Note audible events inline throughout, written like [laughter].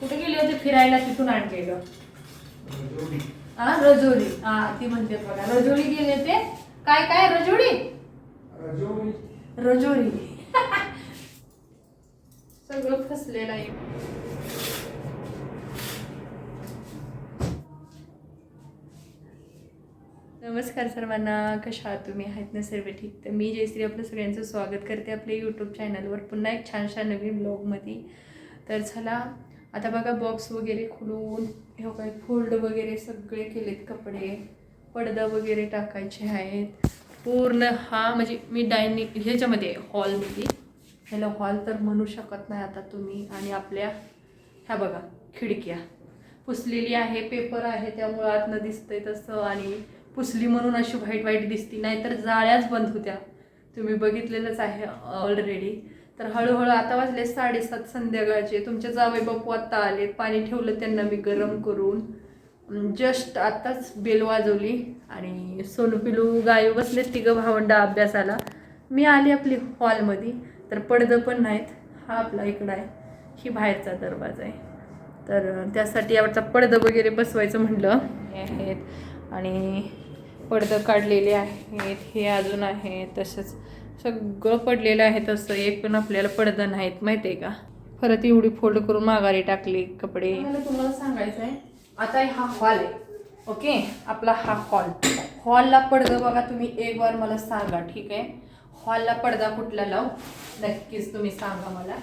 कुठे गेले होते फिरायला? तिथून आणलेलं. हा रजोडी हा ती म्हणते बघा. रजोडी गेले ते? काय काय? रजोडी रजोडी रजोडी [laughs] सगळं फसलेलं आहे. नमस्कार सर्वांना. कशा आहात तुम्ही? आहेत ना सर्व ठीक? तर मी जयश्री आपलं सगळ्यांचं स्वागत करते आपल्या यूट्यूब चॅनलवर पुन्हा एक छानशा नवीन ब्लॉगमध्ये तर चला आता बघा बॉक्स वगैरे खुलून हे काय फोल्ड वगैरे सगळे केलेत कपडे. पडदा वगैरे टाकायचे आहेत. पूर्ण हा म्हणजे मी डायनिंग ह्याच्यामध्ये हॉलमध्ये ह्याला हॉल तर म्हणू शकत नाही आता तुम्ही. आणि आपल्या ह्या बघा खिडक्या. पुसलेली आहे पेपर आहे त्यामुळं आतनं दिसतंय तसं. आणि पुसली म्हणून अशी व्हाईट व्हाईट दिसती. नाहीतर जाळ्याच बंद होत्या. तुम्ही बघितलेलंच आहे ऑलरेडी तर हळूहळू आता वाजले साडेसात संध्याकाळचे. तुमचे जावई बापू आत्ता आले. पाणी ठेवलं त्यांना मी गरम करून. जस्ट आत्ताच बेल वाजवली आणि सोनू पिलू गायू बसले तिघं भावंडा अभ्यासाला. मी आली आपली हॉलमध्ये. तर पडदं पण नाहीत. हा आपला इकडं आहे. ही बाहेरचा दरवाजा आहे. तर त्यासाठी आवडता पडदं वगैरे बसवायचं म्हणलं. हे आहेत. आणि पडदं काढलेले आहेत. हे अजून आहे. तसंच सगळं पडलेलं आहे तसं. एक पण आपल्याला पडदं नाहीत माहिती आहे का? परत एवढी फोल्ड करून माघारी टाकली कपडे. तुम्हाला सांगायचं आहे आता हा हॉल आहे ओके? आपला हा हॉल हॉलला पडदा बघा तुम्ही एक वार मला सांगा ठीक आहे? हॉलला पडदा कुठला लावू? नक्कीच तुम्ही सांगा मला.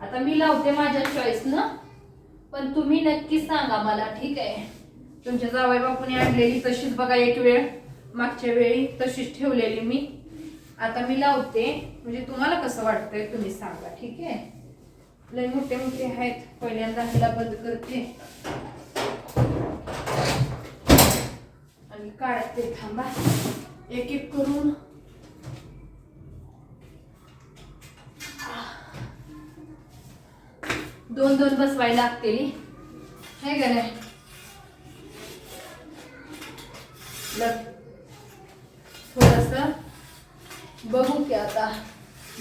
आता मी लावते माझ्या चॉईसनं पण तुम्ही नक्कीच सांगा मला ठीक आहे? तुमच्या जावई बापूने आणलेली तशीच बघा एक वेळ. मागच्या वेळी तशीच ठेवलेली मी. आता मी लावते. म्हणजे तुम्हाला कसं वाटतंय तुम्ही सांगा ठीक आहे? लय मोठे मोठे आहेत. पहिल्यांदा ह्याला बंद करते. आणि काढते थांबा. एक एक करून. दोन दोन बसवायला लागतील. हे का नाही? थोडस. बघू की आता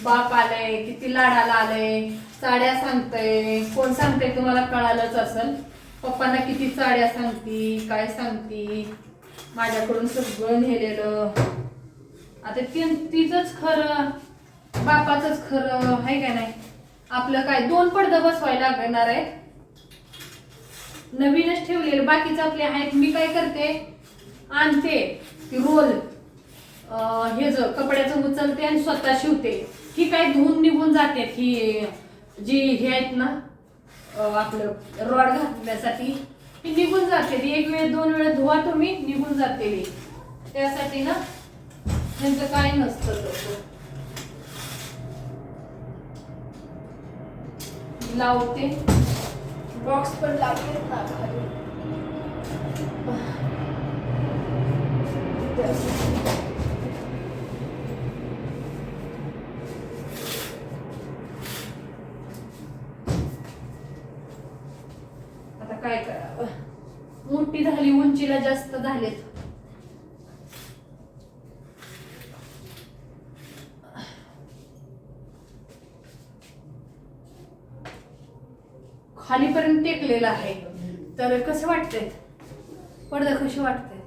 बाप आलंय किती लाडाला आलंय साड्या सांगतय कोण सांगतंय तुम्हाला कळालंच असेल. पप्पांना किती साड्या सांगती काय सांगती माझ्याकडून सगळं नेलेलं. आता ती तिचंच खरं बापाचंच खरं आहे का नाही? आपलं काय दोन पडदं बसवायला लागणार आहे. नवीनच ठेवलेलं बाकीचं आपले आहेत मी काय करते? आणते ती रोल हे ज कपड्याचं उचलते आणि स्वतः शिवते. ही काय धुवून निघून जाते ही जी हे आहेत ना आपलं रॉड घातल्यासाठी ही निघून जाते. एक वेळ दोन वेळा धुवा तुम्ही निघून जाते त्यासाठी ना त्यांचं काय नसतं लावते. बॉक्स पण लावते. ना खाली आता काय करावं मोठी झाली उंचीला जास्त झालेत. खालीपर्यंत टेकलेलं आहे. तर कसं वाटतंय? पडदा कशी वाटते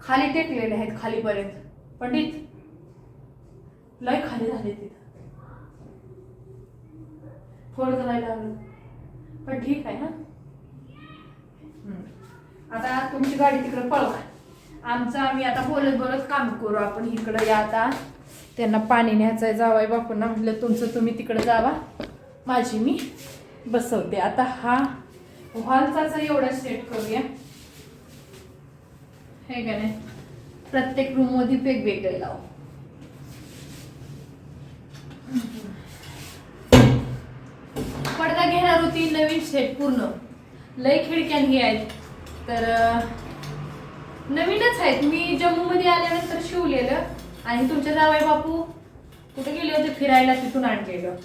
खाली टेकलेले आहेत खालीपर्यंत. पंडित लय खाली झाले तिथं थोडं करायला लागलं पण ठीक आहे ना हम्म. आता तुमची गाडी तिकडे पळवा. आमचं आम्ही आता बोलत बोलत काम करू. आपण इकडं या आता. त्यांना पाणी न्यायचं आहे जावाय बापूंना म्हटलं तुमचं तुम्ही तिकडं जावा. माझी मी बसवते. आता हा हॉलचाच एवढा सेट करूया. हे का नाही? प्रत्येक रूममध्ये वेगवेगळे लावू. पडदा घेणार होती नवीन सेट पूर्ण. लय खिडक्या हे आहेत. तर नवीनच आहेत. मी जम्मूमध्ये आल्यानंतर शिवलेलं. आणि तुमच्या जावई बापू कुठे गेले होते फिरायला तिथून आणलेलं?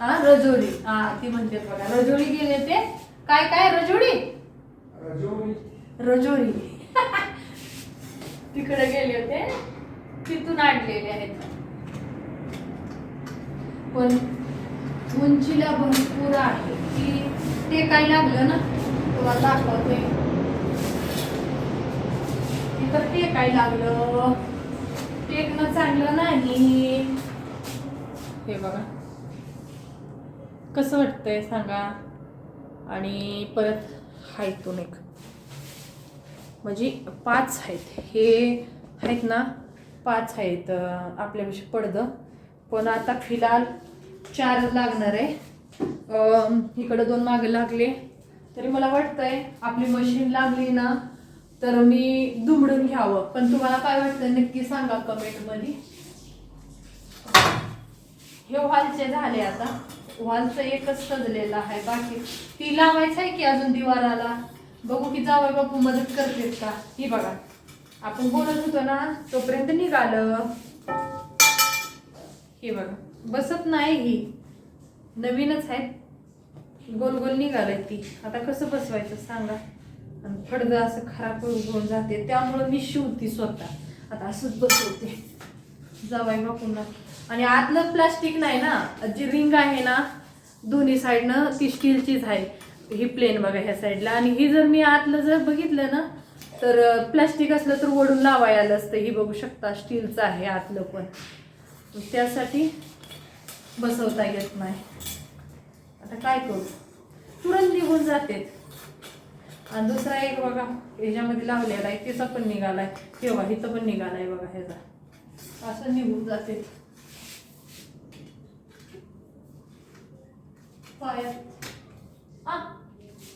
हा रजोडी. हा ती म्हणते बघा. रजोडी गेले ते. काय काय? रजोडी? रजोडी. रजोडी. तिकडे गेले होते. तिथून आणलेले आहेत. पण उंचीला भरपूर आहे. ती टेकाय लागलं ना. तुम्हाला दाखवते. इथं टेकाय लागलं. टेकणं चांगलं नाही. हे बघा. कसं वाटतंय सांगा? आणि परत हायतून एक. म्हणजे पाच आहेत. हे आहेत ना पाच आहेत आपल्याविषयी पडदं. पण आता फिलहाल चार लागणार आहे. इकडं दोन मागे लागले. तरी मला वाटतंय आपली मशीन लागली ना तर मी दुमडून घ्यावं. पण तुम्हाला काय वाटतं नक्की सांगा कमेंटमध्ये हे व्हालचे झाले आता. व्हॉलचं एकच सजलेलं आहे. बाकी ती लावायचं आहे की अजून दिवाराला? बघू की जावं बापू मदत करतेत का? ही बघा. आपण बोलत होतो ना तोपर्यंत निघालं. हे बघा. बसत नाही ही. नवीनच आहे गोल गोल निघालंय ती. आता कसं बसवायचं सांगा. आणि फडदं असं खराब होऊन जाते. त्यामुळं मी शिवती स्वतः. आता असंच बसवते. जावाय बापूंना. आणि आतलं प्लास्टिक नाही ना जी रिंग आहे ना दोन्ही साईडनं ती स्टीलचीच आहे. ही प्लेन बघा ह्या साईडला. आणि ही जर मी आतलं जर बघितलं ना तर प्लास्टिक असलं तर ओढून लावायला आलं असतं. ही बघू शकता स्टीलचं आहे आतलं पण. त्यासाठी बसवता येत नाही. आता काय करू? तुरंत निघून जाते. आणि दुसरा एक बघा ह्याच्यामध्ये लावलेला आहे तिचा पण निघालाय. तेव्हा हिचं पण निघालाय बघा ह्याचा. असं निघून जाते. पायात. आ,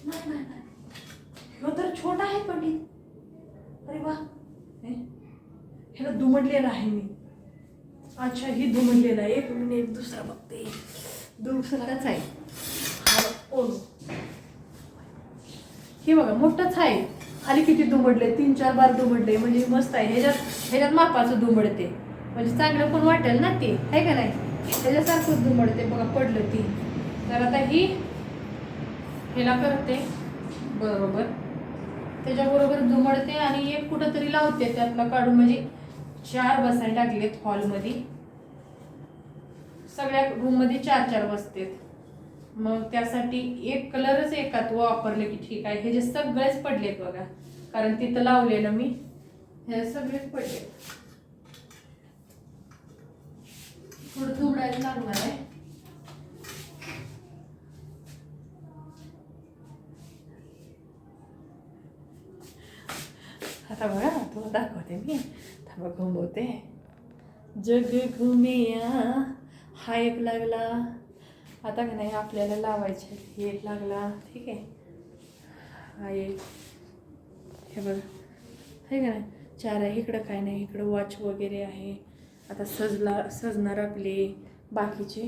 नाही, नाही, ह्यो तर छोटा आहे पंडित अरे वा. हे, ह्याला दुमडलेला आहे मी. अच्छा ही दुमडलेला आहे. एक मिनिट दुसरा बघते. दुसराच आहे. हे बघा मोठंच आहे. खाली किती दुमडले तीन चार बार दुमडले म्हणजे मस्त आहे. ह्याच्यात ह्याच्यात मापाचं दुमडते. म्हणजे चांगलं पण वाटेल ना ते आहे का नाही? त्याच्यासारखंच दुमडते. बघा पडलं ती. तर आता ही ह्याला करते. बरोबर. त्याच्याबरोबर दुमडते आणि एक कुठंतरी लावते त्यातला काढून. म्हणजे चार बसायला टाकलेत हॉलमध्ये सगळ्या रूममध्ये चार चार बसतात. मग त्यासाठी एक कलरच एकात वापरले की ठीक आहे. हे जे सगळेच पडलेत बघा. कारण तिथं लावलेलं मी. हे सगळेच पडले थोडं दुमडायला लागणार आहे. आता बघा तुला दाखवते मी. थांबा घुमवते जग घुमिया. हा एक लागला. आता का नाही आपल्याला लावायचे. हे एक लागला. ठीक आहे. हा एक. हे बघा. आहे का नाही? चार आहे. इकडं काय नाही. इकडं वॉच वगैरे आहे. आता सजला सजणार आपले बाकीचे.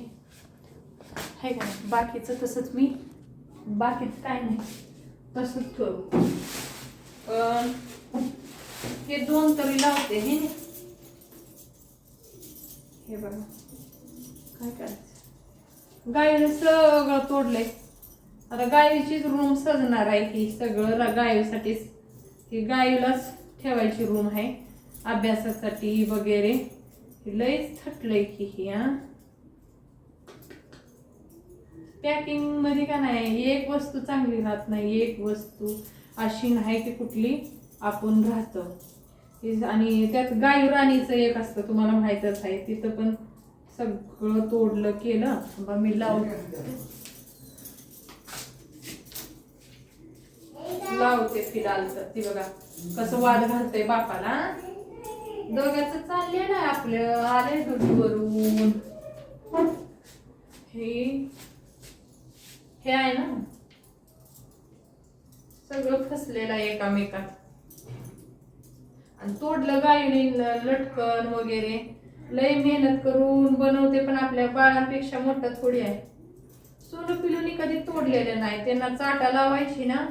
आहे का नाही? बाकीचं तसंच मी बाकीचं काय नाही. तसंच करू हे दोन तरी लावते. हे बघा. काय करायचं? गायीने सगळं तोडलंय. आता गायीचीच रूम सजणार आहे ही सगळं गायीसाठीच ही गायीलाच ठेवायची रूम आहे. अभ्यासासाठी वगैरे. हे लयच थटलंय की ही हा. पॅकिंगमध्ये का नाही एक वस्तू चांगली राहत नाही. एक वस्तू अशी नाही की कुठली आपण राहतो. आणि त्यात गायू राणीचं एक असतं तुम्हाला माहीतच आहे. तिथं पण सगळं तोडलं केलं. बा मी लावते. लावते फिराल तर. ती बघा कसं वाद घालतंय बापाला. दोघांच चालले ना आपलं. आले ड्युटीवरून हे. हे आहे ना. सगळं फसलेलं आहे एकामेकात. आणि तोडलं गायने लटकन वगैरे. लय मेहनत करून बनवते पण आपल्या बाळांपेक्षा मोठं थोडी आहे. सोनं पिलुनी कधी तोडलेलं नाही. त्यांना चाटा लावायची ना.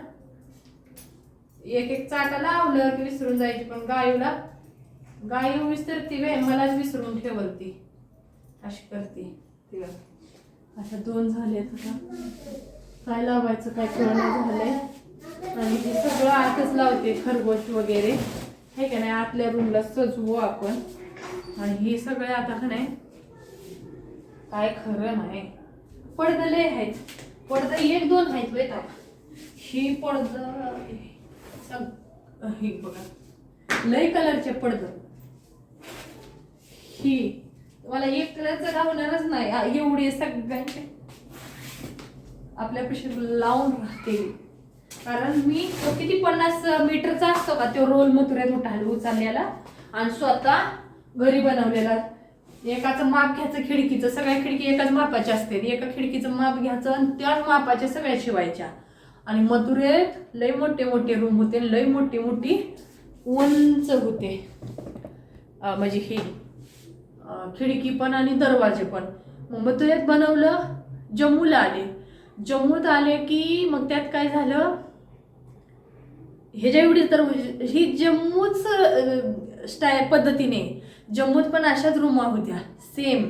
एक एक चाटा लावलं की विसरून जायची पण गायूला गायू विसरती वे मलाच विसरून ठेवल ती अशी करते ती. अशा दोन झाले काय लावायचं काय कळणं झालंय. आणि ती सगळं आतच लावते खरगोश वगैरे. हे का नाही आतल्या रूमला सजवू आपण. आणि हे सगळे आता का नाही काय खरं नाही. पडदं आहेत. पडदं एक दोन आहेत बेटा ही पडद सग बघा. लय कलरचे पडद. ही मला एक कलरचं गावणारच नाही. एवढी एवढे सगळ्यांचे. आपल्यापेक्षा लावून राहते. कारण मी तो किती पन्नास मीटरचा असतो का तो रोल मथुऱ्यात उठाल उचललेला आणि स्वतः घरी बनवलेला. एकाचं माप घ्यायचं खिडकीचं सगळ्या खिडकी एकाच मापाच्या असते. एका खिडकीचं माप घ्यायचं आणि त्याच मापाच्या सगळ्या शिवायच्या. आणि मधुरेत लय मोठे मोठे रूम होते लय मोठी मोठी उंच होते. म्हणजे ही खिडकी पण आणि दरवाजे पण. मग मथुरेत बनवलं जम्मूला आले. जम्मूत आले की मग त्यात काय झालं? ह्याच्या एवढी तर ही जम्मूच स्टाय पद्धतीने जम्मूत पण अशाच रूमा होत्या. सेम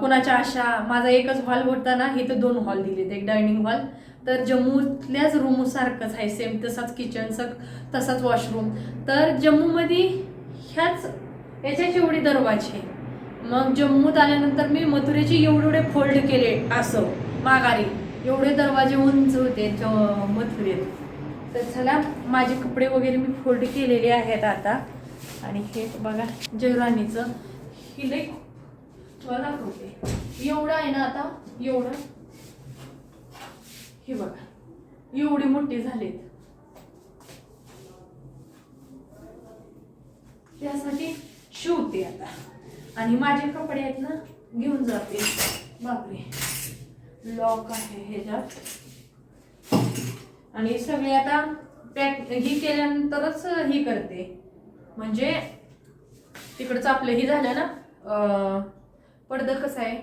कोणाच्या अशा माझा एकच हॉल होता ना हे तर दोन हॉल दिलेत. एक डायनिंग हॉल तर जम्मूतल्याच रूमसारखंच आहे. सेम तसाच किचनचं तसाच वॉशरूम तर जम्मूमध्ये ह्याच याच्याच एवढे दरवाजे मग जम्मूत आल्यानंतर मी मथुरेचे एवढे एवढे फोल्ड केले असं माघारी. एवढे दरवाजे उंच होते ज- मथुरेत. तर चला माझे कपडे वगैरे मी फोल्ड केलेले आहेत आता. आणि हे बघा जयराणीचं ही लई तुम्हाला दाखवते एवढं आहे ना आता? एवढं? हे बघा एवढे मोठे झालेत. त्यासाठी शिवते आता. आणि माझे कपडे आहेत ना घेऊन जाते. बापरे. लॉक आहे ह्याच्यात. आणि सगळे आता पॅक ही केल्यानंतरच ही करते. म्हणजे तिकडचं आपलं ही झालं ना पडदं कसं आहे?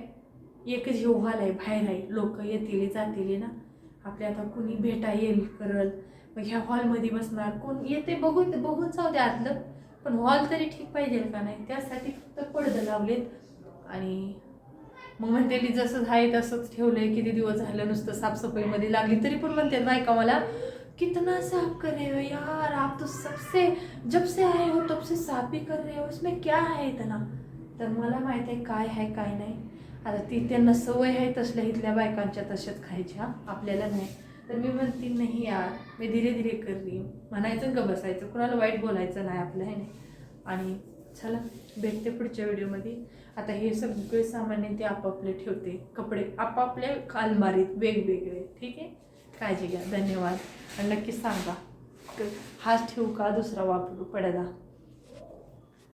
एकच हे हॉल आहे बाहेर आहे. लोक येतील जातील ना. आपल्या आता कुणी भेटा येईल करल मग ह्या हॉलमध्ये बसणार कोण येते बघून बघून जाऊ दे आतलं. पण हॉल तरी ठीक पाहिजे का नाही? त्यासाठी फक्त पडदं लावलेत. आणि मग म्हणते ती जसं आहे तसंच ठेवलं आहे किती दिवस झालं नुसतं साफसफाईमध्ये लागली. तरी पण म्हणते नाही का मला कितना साफ कर रहे हो यार आप तो सबसे जब से आए हो तब से साफ ही कर रहे हो इसमें क्या है इतना? तर मला माहीत आहे काय आहे काय नाही. आता ती त्यांना सवय आहे तसल्या इथल्या बायकांच्या तशाच खायच्या आपल्याला नाही. तर मी म्हणते नाही यार मी धीरे धीरे कर रही म्हणायचं का बसायचं? कुणाला वाईट बोलायचं नाही आपलं आहे नाही आणि चला भेटते पुढच्या व्हिडिओमध्ये. आता हे सगळे सामान्य ते आपापले ठेवते. कपडे आपापल्या अलमारीत वेगवेगळे ठीक आहे? काळजी घ्या. धन्यवाद. आणि नक्की सांगा. क- हाच ठेवू का? दुसरा वापरू पडेला